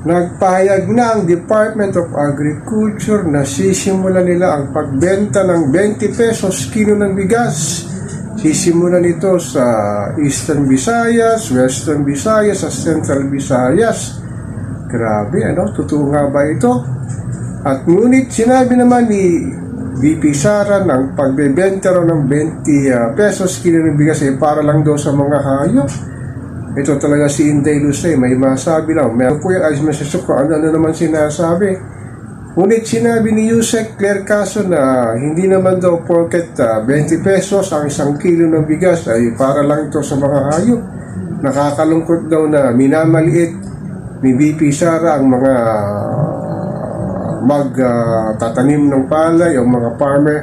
Nagpahayag na ang Department of Agriculture na sisimula nila ang pagbenta ng 20 pesos kilo ng bigas. Sisimulan ito sa Eastern Visayas, Western Visayas, sa Central Visayas. Grabe, ano? Totoo nga ba ito? At ngunit sinabi naman ni VP Sara ng pagbebenta raw ng 20 ah, pesos kilo ng bigas ay para lang daw sa mga hayop. Ito talaga si Inday Lucay, may masabi lang. Meron po yung administrasyon ko ano-ano naman sinasabi. Ngunit sinabi ni Yusek Claire Caso na hindi naman daw porket ah, 20 pesos ang isang kilo ng bigas ay para lang ito sa mga hayop. Nakakalungkot daw na minamaliit ni VP Sara ang mga magtatanim ng palay o mga farmer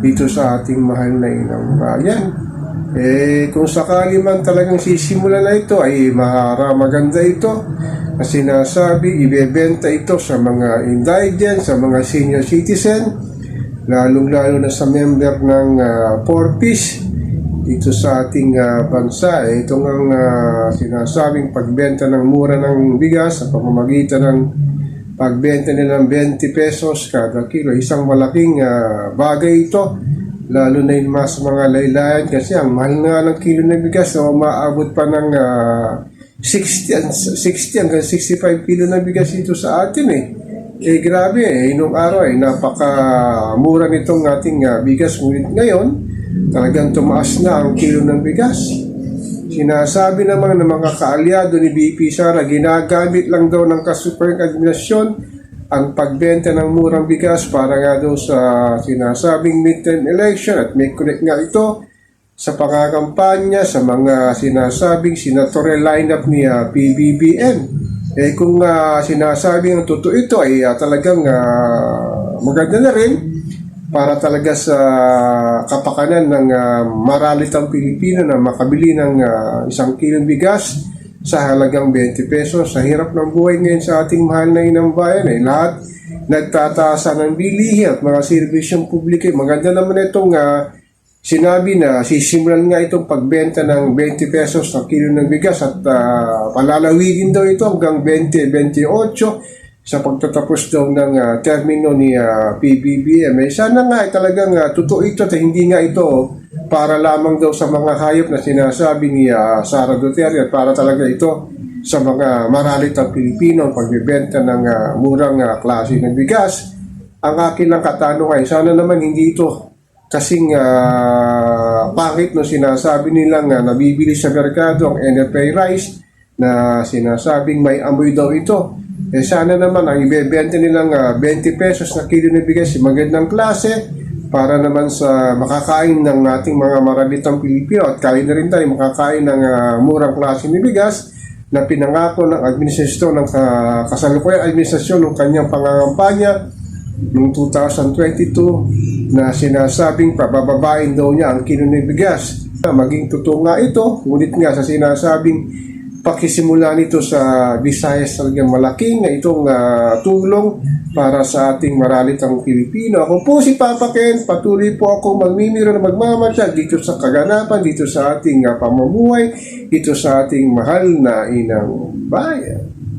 dito sa ating mahal na inang bayan. Eh, kung sakali man talagang sisimula na ito, ay mahara maganda ito. Na sinasabi, ibebenta ito sa mga indigent, sa mga senior citizen, lalong-lalo na sa member ng uh, Porpis dito sa ating ah, bansa. Eh, ito ang ah, sinasabing pagbenta ng mura ng bigas sa pamamagitan ng pagbenta nila ng 20 pesos kada kilo. Isang malaking ah, bagay ito lalo na yung mas mga laylayan kasi ang mahal nga ng kilo ng bigas so maabot pa ng ah, 60, and- 60 hanggang 65 kilo ng bigas dito sa atin eh. Eh grabe eh, inong araw eh, napakamura nitong ating ah, bigas. Ngunit ngayon, talagang tumaas na ang kilo ng bigas. Sinasabi naman ng mga kaalyado ni BP Sara, ginagamit lang daw ng kasupering administrasyon ang pagbenta ng murang bigas para nga daw sa sinasabing midterm election at may connect nga ito sa pangakampanya sa mga sinasabing senatorial lineup ni ah, PBBM. Eh kung ah, sinasabing ang totoo ito ay ah, talagang ah, maganda na rin para talaga sa kapakanan ng uh, maralitang Pilipino na makabili ng ah, isang kilong bigas sa halagang 20 pesos. Sa hirap ng buhay ngayon sa ating mahal na inang bayan, eh, lahat nagtataasan ng bilihin at mga serbisyong publiko. Eh, Maganda naman itong ah, sinabi na sisimulan nga itong pagbenta ng 20 pesos na kilo ng bigas at ah, palalawigin daw ito hanggang 20-28 sa pagtatapos daw ng ah, termino ni ah, PBBM. Eh, sana nga ay talagang ah, totoo ito at hindi nga ito para lamang daw sa mga hayop na sinasabi ni ah, Sara Duterte at para talaga ito sa mga maralitang Pilipino ang pagbebenta ng ah, murang ah, klase ng bigas. Ang akin lang katanungan ay sana naman hindi ito kasing ah, pangit no sinasabi nilang ah, nabibili sa merkado ang NFA rice na sinasabing may amoy daw ito. Eh sana naman ang ibebenta nilang ah, 20 pesos na kilo ng bigas magandang klase para naman sa makakain ng ating mga maralitang Pilipino at kain na rin tayo makakain ng ah, murang klase ng bigas na pinangako ng administrasyon ng uh, kasalukuyang administrasyon ng kanyang pangangampanya noong 2022 na sinasabing pabababain daw niya ang kilo ng bigas. Maging totoo nga ito, ngunit nga sa sinasabing pakisimula nito sa Visayas talagang malaking itong ah, tulong para sa ating maralitang Pilipino. Ako po si Papa Ken, patuloy po akong magmimiro na magmamatsyag dito sa kaganapan, dito sa ating ah, pamumuhay, dito sa ating mahal na inang bayan.